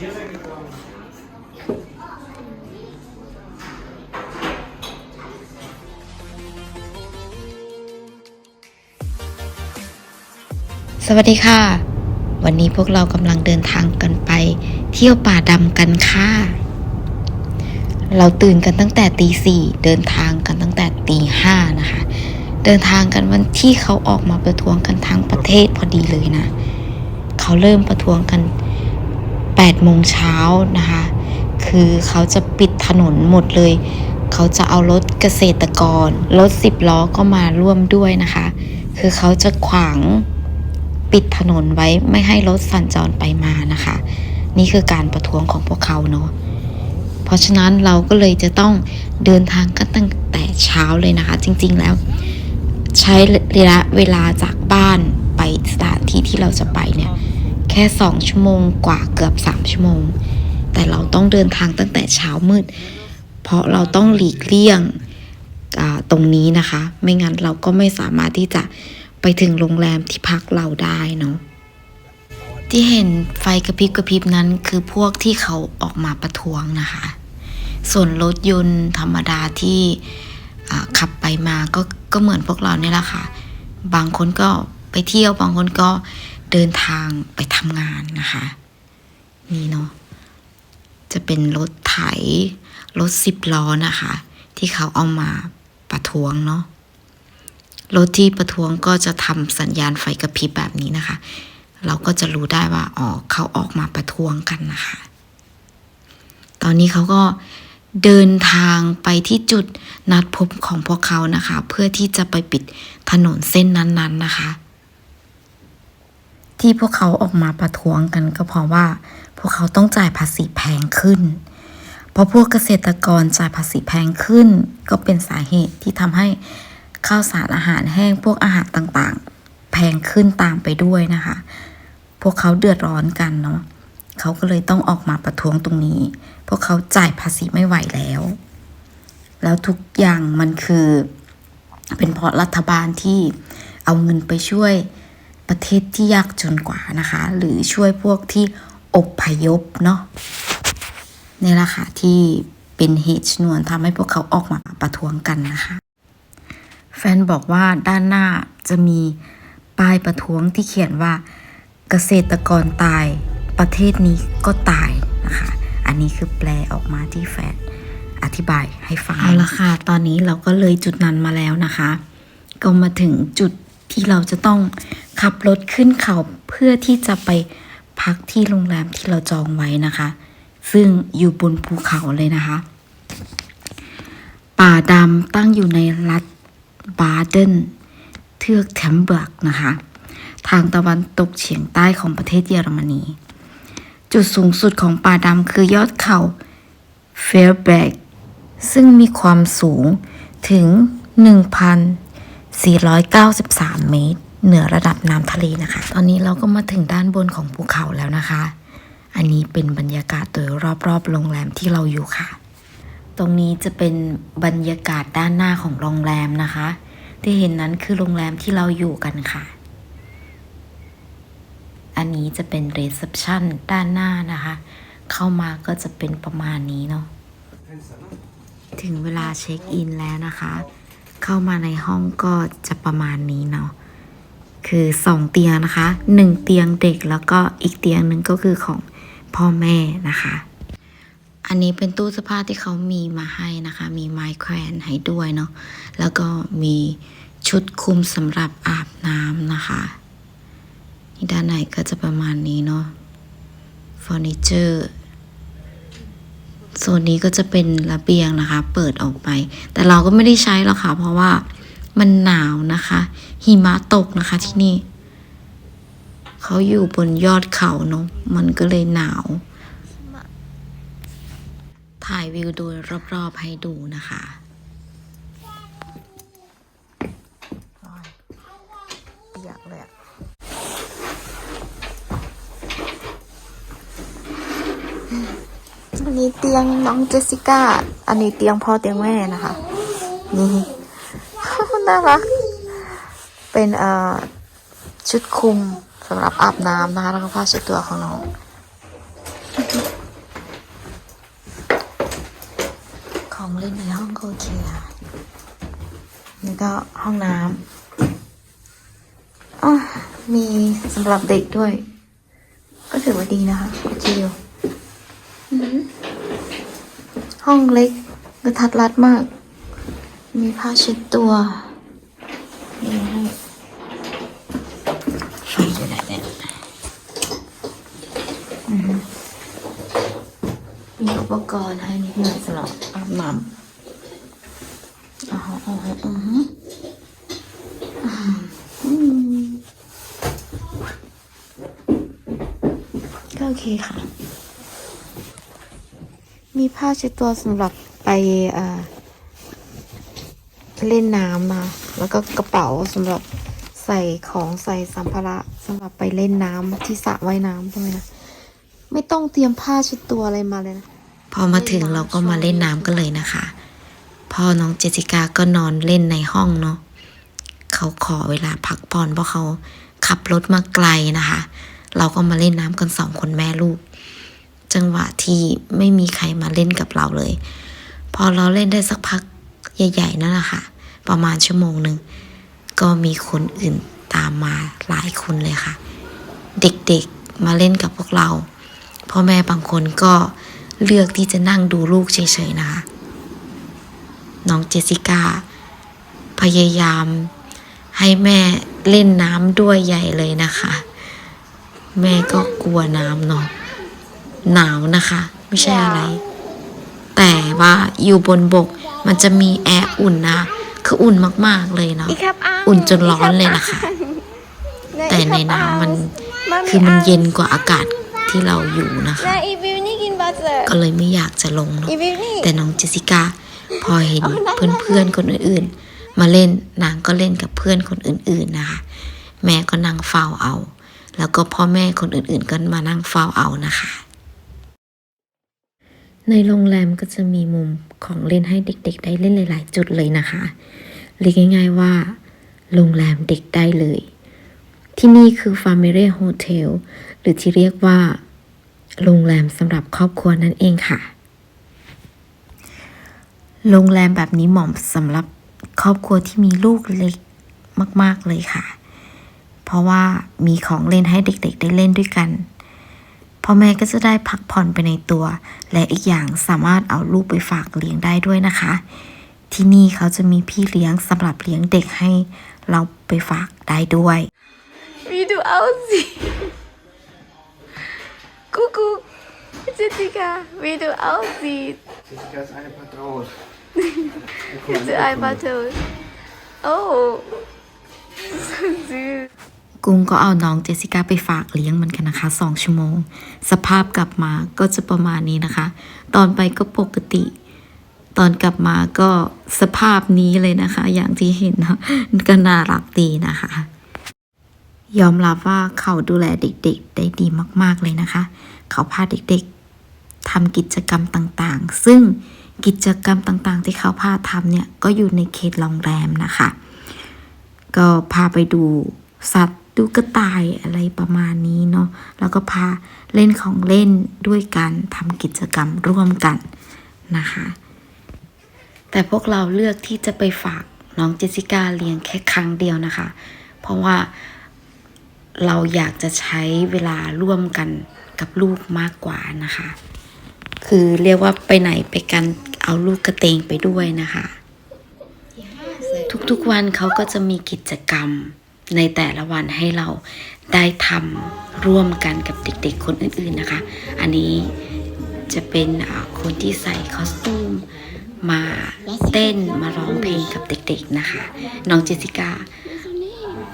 สวัสดีค่ะ วันนี้พวกเรากำลังเดินทางกันไป เที่ยวป่าดำกันค่ะ เราตื่นกันตั้งแต่ตีสี่เดินทางกันตั้งแต่ตีห้านะคะ เดินทางกันวันที่เขาออกมาประท้วงกันทั้งประเทศพอดีเลยนะ เขาเริ่มประท้วงกัน 8โมงเช้านะคะ คือเขาจะปิดถนนหมดเลย เขาจะเอารถเกษตรกร รถสิบล้อก็มาร่วมด้วยนะคะ คือเขาจะขวางปิดถนนไว้ไม่ให้รถสัญจรไปมานะคะ นี่คือการประท้วงของพวกเขาเนาะ เพราะฉะนั้นเราก็เลยจะต้องเดินทางกันตั้งแต่เช้าเลยนะคะ จริง ๆแล้ว ใช้ระยะเวลาจากบ้านไปสถานที่ที่เราจะไปเนี่ย แค่สองชั่วโมงกว่าเกือบสามชั่วโมง แต่เราต้องเดินทางตั้งแต่เช้ามืด เพราะเราต้องหลีกเลี่ยงตรงนี้นะคะ ไม่งั้นเราก็ไม่สามารถที่จะไปถึงโรงแรมที่พักเราได้เนาะที่เห็นไฟกระพริบกระพริบนั้นคือพวกที่เขาออกมาประท้วงนะคะ ส่วนรถยนต์ธรรมดาที่ขับไปมาก็ก็เหมือนพวกเราเนี่ยแหละค่ะ บางคนก็ไปเที่ยวบางคนก็ เดินทางไปทำงานนะคะ นี่เนาะจะเป็นรถไถรถสิบล้อนะคะ ที่เขาเอามาประท้วงเนาะรถที่ประท้วงก็จะทำสัญญาณไฟกระพริบแบบนี้นะคะ เราก็จะรู้ได้ว่าอ๋อเขาออกมาประท้วงกันนะคะ ตอนนี้เขาก็เดินทางไปที่จุดนัดพบของพวกเขานะคะ เพื่อที่จะไปปิดถนนเส้นนั้นๆนะคะ ที่พวกเขาออกมาประท้วงกันก็เพราะว่า พวกเขาต้องจ่ายภาษีแพงขึ้น เพราะพวกเกษตรกรจ่ายภาษีแพงขึ้น ก็เป็นสาเหตุที่ทำให้ข้าวสารอาหารแห้งพวกอาหารต่างๆ แพงขึ้นตามไปด้วยนะคะ พวกเขาเดือดร้อนกันเนาะเขาก็เลยต้องออกมาประท้วงตรงนี้ พวกเขาจ่ายภาษีไม่ไหวแล้ว แล้วทุกอย่างมันคือ เป็นเพราะรัฐบาลที่เอาเงินไปช่วย ประเทศที่ยากจนกว่านะคะ หรือช่วยพวกที่อพยพเนาะนี่แหละค่ะที่เป็นเหตุชนวนทำให้พวกเขาออกมาประท้วงกันนะคะ แฟนบอกว่าด้านหน้าจะมีป้ายประท้วงที่เขียนว่าเกษตรกรตายประเทศนี้ก็ตายนะคะ อันนี้คือแปลออกมาที่แฟนอธิบายให้ฟังเอาละค่ะตอนนี้เราก็เลยจุดนั้นมาแล้วนะคะ ก็มาถึงจุดที่เราจะต้อง ขับรถขึ้นเขาเพื่อที่จะไปพักที่โรงแรมที่เราจองไว้นะคะ ซึ่งอยู่บนภูเขาเลยนะคะ ป่าดำตั้งอยู่ในรัฐบาเดนเทือกแทมเบิร์กนะคะ ทางตะวันตกเฉียงใต้ของประเทศเยอรมนี จุดสูงสุดของป่าดำคือยอดเขาเฟลแบกซึ่งมีความสูงถึง 1,493 เมตร เหนือระดับน้ำทะเลนะคะ ตอนนี้เราก็มาถึงด้านบนของภูเขาแล้วนะคะ อันนี้เป็นบรรยากาศโดยรอบๆโรงแรมที่เราอยู่ค่ะ ตรงนี้จะเป็นบรรยากาศด้านหน้าของโรงแรมนะคะ ที่เห็นนั้นคือโรงแรมที่เราอยู่กันค่ะ อันนี้จะเป็นรีเซพชันด้านหน้านะคะ เข้ามาก็จะเป็นประมาณนี้เนาะ ถึงเวลาเช็คอินแล้วนะคะ เข้ามาในห้องก็จะประมาณนี้เนาะ คือสองเตียงนะคะหนึ่งเตียงเด็กแล้วก็อีกเตียงหนึ่งก็คือของพ่อแม่นะคะ อันนี้เป็นตู้เสื้อผ้าที่เขามีมาให้นะคะ มีไม้แขวนให้ด้วยเนาะแล้วก็มีชุดคลุมสำหรับอาบน้ำนะคะนี่ด้านในก็จะประมาณนี้เนาะเฟอร์นิเจอร์โซนนี้ก็จะเป็นระเบียงนะคะ เปิดออกไป แต่เราก็ไม่ได้ใช้หรอกค่ะ เพราะว่า มันหนาวนะคะ หิมะตกนะคะที่นี่ เขาอยู่บนยอดเขาเนาะมันก็เลยหนาว ถ่ายวิวโดยรอบๆให้ดูนะคะเปียกเลยอะอันนี้เตียงน้องเจสสิก้า อันนี้เตียงพ่อเตียงแม่นะคะ นี่ น่ารัก เป็นชุดคุมสำหรับอาบน้ำนะคะแล้วก็ผ้าเช็ดตัวของน้องของเล่นในห้องก็โอเคียะนี่ก็ห้องน้ำมีสำหรับเด็กด้วย ก็ถือว่าดีนะคะโอเคอยู่ห้องเล็กกระทัดรัดมาก มีผ้าเช็ดตัว ปกรณ์ให้นิดหน่อยสำหรับอาบน้ำอ๋ออ๋ออือก็โอเคค่ะ มีผ้าเช็ดตัวสำหรับไปเอ่อเล่นน้ำนะแล้วก็กระเป๋าสำหรับใส่ของใส่สัมภาระสำหรับไปเล่นน้ำที่สระว่ายน้ำใช่ไหมนะ ไม่ต้องเตรียมผ้าเช็ดตัวอะไรมาเลยนะ พอมาถึงเราก็มาเล่นน้ำกันเลยนะคะ พ่อน้องเจสิก้าก็นอนเล่นในห้องเนาะเขาขอเวลาพักผ่อนเพราะเขาขับรถมาไกลนะคะ เราก็มาเล่นน้ำกันสองคนแม่ลูก จังหวะที่ไม่มีใครมาเล่นกับเราเลย พอเราเล่นได้สักพักใหญ่ๆนั่นแหละค่ะประมาณชั่วโมงหนึ่งก็มีคนอื่นตามมาหลายคนเลยค่ะ เด็กๆมาเล่นกับพวกเราพ่อแม่บางคนก็ เลือกที่จะนั่งดูลูกเฉยๆนะคะ น้องเจสสิก้า พยายามให้แม่เล่นน้ำด้วยใหญ่เลยนะคะ แม่ก็กลัวน้ำเนาะหนาวนะคะ ไม่ใช่อะไร แต่ว่าอยู่บนบกมันจะมีแอร์อุ่นนะคืออุ่นมากๆเลยเนาะอุ่นจนร้อนเลยล่ะค่ะ แต่ในน้ำมันคือมันเย็นกว่าอากาศ ที่เราอยู่นะคะ Nah, ibu ni gin butter. ก็เลยไม่อยากจะลงเนาะ Ibu ni. แต่น้องเจสสิก้าพอเห็นเพื่อนๆคนอื่นๆ มาเล่นนางก็เล่นกับเพื่อนคนอื่นๆนะคะ แม่ก็นั่งเฝ้าเอา แล้วก็พ่อแม่คนอื่นๆก็มานั่งเฝ้าเอานะคะ ในโรงแรมก็จะมีมุมของเล่นให้เด็ก ๆ ได้เล่นหลาย ๆ จุดเลยนะคะเรียกง่าย ๆว่า โรงแรมเด็กได้เลย ที่นี่คือ Family Hotel หรือที่เรียกว่า โรงแรมสำหรับครอบครัวนั่นเองค่ะ โรงแรมแบบนี้เหมาะสำหรับครอบครัวที่มีลูกเล็กมาก ๆ เลยค่ะ เพราะว่ามีของเล่นให้เด็กๆ ได้เล่นด้วยกันพ่อแม่ก็จะได้พักผ่อนไปในตัว และอีกอย่างสามารถเอาลูกไปฝากเลี้ยงได้ด้วยนะคะ ที่นี่เขาจะมีพี่เลี้ยงสำหรับเลี้ยงเด็กให้เราไปฝากได้ด้วย We do Aussie. Kuku. Jessica. We do Aussie. Jessica's eine Patrol. It's the eye butter. Oh. So cute. กุ้งก็เอาน้องเจสสิก้าไปฝากเลี้ยงเหมือนกันนะคะสองชั่วโมง สภาพกลับมาก็จะประมาณนี้นะคะ ตอนไปก็ปกติ ตอนกลับมาก็สภาพนี้เลยนะคะ อย่างที่เห็นนะก็น่ารักดีนะคะ ยอมรับว่าเขาดูแลเด็กๆ ได้ดีมาก ๆ เลยนะคะ เขาพาเด็กๆทำกิจกรรมต่างๆ ซึ่งกิจกรรมต่างๆ ที่เขาพาทำเนี่ย ก็อยู่ในเขตโรงแรมนะคะ ก็พาไปดูสัตว์ดูกระต่ายอะไรประมาณนี้เนาะ แล้วก็พาเล่นของเล่นด้วยกันทำกิจกรรมร่วมกันนะคะ แต่พวกเราเลือกที่จะไปฝากน้องเจสสิก้าเลี้ยงแค่ครั้งเดียวนะคะ เพราะว่า เราอยากจะใช้เวลาร่วมกันกับลูกมากกว่านะคะ คือเรียกว่าไปไหนไปกันเอาลูกกระเตงไปด้วยนะคะ ทุกๆวันเขาก็จะมีกิจกรรมในแต่ละวันให้เราได้ทำร่วมกันกับเด็กๆคนอื่นๆนะคะ อันนี้จะเป็นคนที่ใส่คอสตูมมาเต้นมาร้องเพลงกับเด็กๆนะคะ น้องเจสสิก้า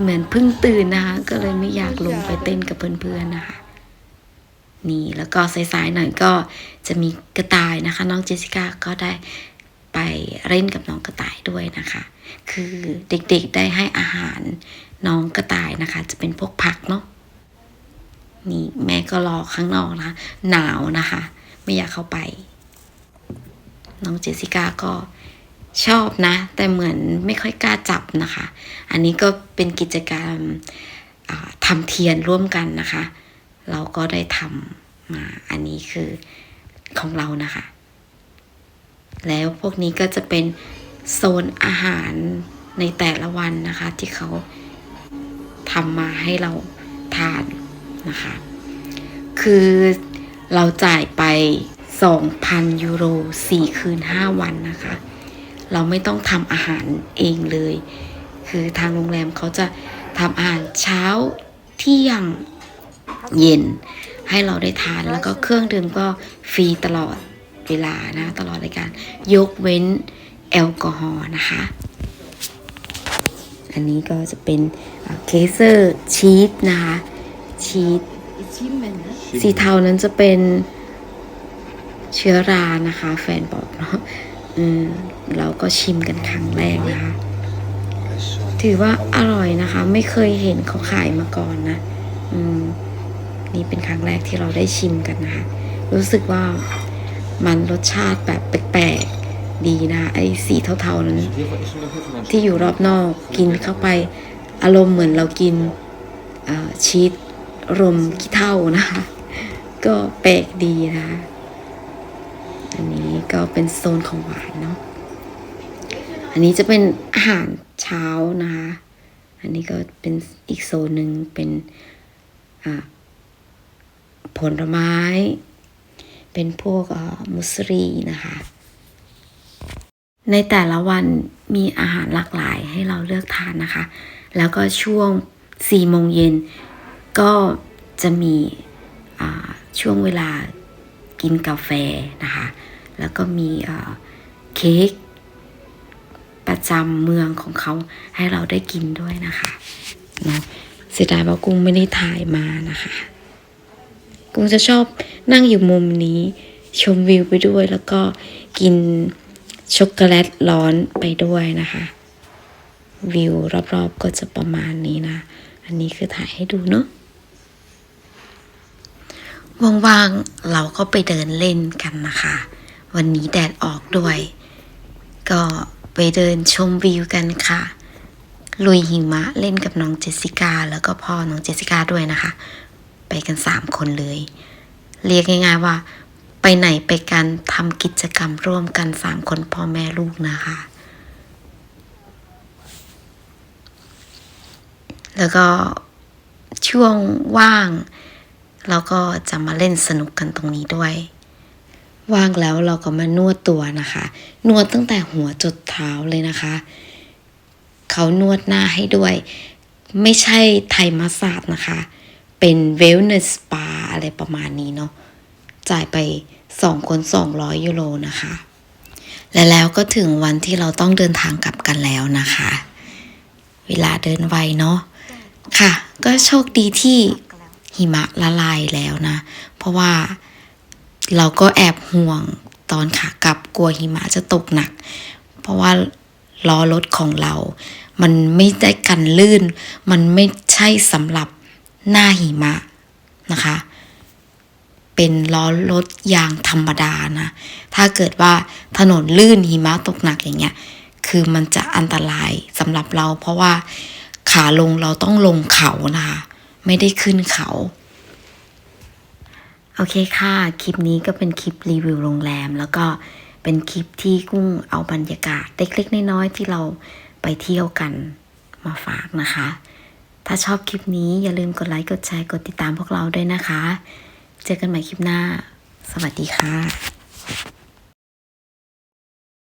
เหมือนเพิ่งตื่นนะคะ ก็เลยไม่อยากลงไปเต้นกับเพื่อนๆนะคะ นี่แล้วก็สายๆหน่อยก็จะมีกระต่ายนะคะ น้องเจสสิก้าก็ได้ไปเล่นกับน้องกระต่ายด้วยนะคะ คือเด็กๆได้ให้อาหารน้องกระต่ายนะคะ จะเป็นพวกผักเนาะนี่แม่ก็รอข้างนอกนะคะหนาวนะคะ ไม่อยากเข้าไป น้องเจสสิก้าก็ ชอบนะ แต่เหมือนไม่ค่อยกล้าจับนะคะ อันนี้ก็เป็นกิจกรรมอ่าทำเทียนร่วมกันนะคะ เราก็ได้ทำมาอันนี้คือของเรานะคะ แล้วพวกนี้ก็จะเป็นโซนอาหารในแต่ละวันนะคะ ที่เขาทำมาให้เราทานนะคะ คือเราจ่ายไป 2,000 ยูโร 4 คืน 5 วันนะคะ เราไม่ต้องทำอาหารเองเลย คือทางโรงแรมเขาจะทำอาหารเช้าเที่ยงเย็น ให้เราได้ทานแล้วก็เครื่องดื่มก็ฟรีตลอดเวลานะ ตลอดรายการ ยกเว้นแอลกอฮอล์นะคะ อันนี้ก็จะเป็นเคเซอร์ชีสนะคะชีสสีเทานั้นจะเป็นเชื้อรานะคะ แฟนบอกเนาะ อืมเราก็ชิมกันครั้งแรกนะคะ ถือว่าอร่อยนะคะ ไม่เคยเห็นเขาขายมาก่อนนะ อืม นี่เป็นครั้งแรกที่เราได้ชิมกันนะคะ รู้สึกว่ามันรสชาติแบบแปลกๆดีนะ ไอ้สีเทาๆนั้น ที่อยู่รอบนอกกินเข้าไป อารมณ์เหมือนเรากินเอ่อชีสรมขี้เท่านะคะ ก็แปลกดีนะคะอันนี้ ก็เป็นโซนของหวานเนาะ อันนี้จะเป็นอาหารเช้านะคะ อันนี้ก็เป็นอีกโซนหนึ่งเป็นผลไม้ เป็นพวกเอ่อมุสรีนะคะ ในแต่ละวันมีอาหารหลากหลายให้เราเลือกทานนะคะ แล้วก็ช่วง4โมงเย็นก็จะมีช่วงเวลากินกาแฟนะคะ แล้วก็มีเค้กประจำเมืองของเขาให้เราได้กินด้วยนะคะเนาะเสียดายว่ากุ้งไม่ได้ถ่ายมานะคะ กุ้งจะชอบนั่งอยู่มุมนี้ ชมวิวไปด้วยแล้วก็กินช็อกโกแลตร้อนไปด้วยนะคะ วิวรอบๆก็จะประมาณนี้นะ อันนี้คือถ่ายให้ดูเนาะว่างๆเราก็ไปเดินเล่นกันนะคะ วันนี้แดดออกด้วย ก็ไปเดินชมวิวกันค่ะ ลุยหิมะเล่นกับน้องเจสสิก้าแล้วก็พ่อน้องเจสสิก้าด้วยนะคะ ไปกันสามคนเลย เรียกง่ายๆว่า ไปไหนไปกันทำกิจกรรมร่วมกันสามคนพ่อแม่ลูกนะคะ แล้วก็ช่วงว่าง เราก็จะมาเล่นสนุกกันตรงนี้ด้วย ว่างแล้วเราก็มานวดตัวนะคะ นวดตั้งแต่หัวจดเท้าเลยนะคะ เขานวดหน้าให้ด้วย ไม่ใช่ไทยมาสาจนะคะ เป็นเวลเนสสปาอะไรประมาณนี้เนาะ จ่ายไปสองคนสองร้อยยูโรนะคะ และแล้วก็ถึงวันที่เราต้องเดินทางกลับกันแล้วนะคะ เวลาเดินไวเนาะ ค่ะ ก็โชคดีที่หิมะละลายแล้วนะ เพราะว่า เราก็แอบห่วงตอนขากลับกลัวหิมะจะตกหนัก เพราะว่าล้อรถของเรา มันไม่ได้กันลื่น มันไม่ใช่สำหรับหน้าหิมะนะคะ เป็นล้อรถยางธรรมดานะ ถ้าเกิดว่าถนนลื่นหิมะตกหนักอย่างเงี้ย คือมันจะอันตรายสำหรับเรา เพราะว่าขาลงเราต้องลงเขานะคะ ไม่ได้ขึ้นเขา โอเคค่ะ คลิปนี้ก็เป็นคลิปรีวิวโรงแรม แล้วก็เป็นคลิปที่กุ้งเอาบรรยากาศเล็กๆน้อยๆที่เราไปเที่ยวกันมาฝากนะคะ ถ้าชอบคลิปนี้อย่าลืมกดไลค์ กดแชร์ กดติดตามพวกเราด้วยนะคะ เจอกันใหม่คลิปหน้า สวัสดีค่ะ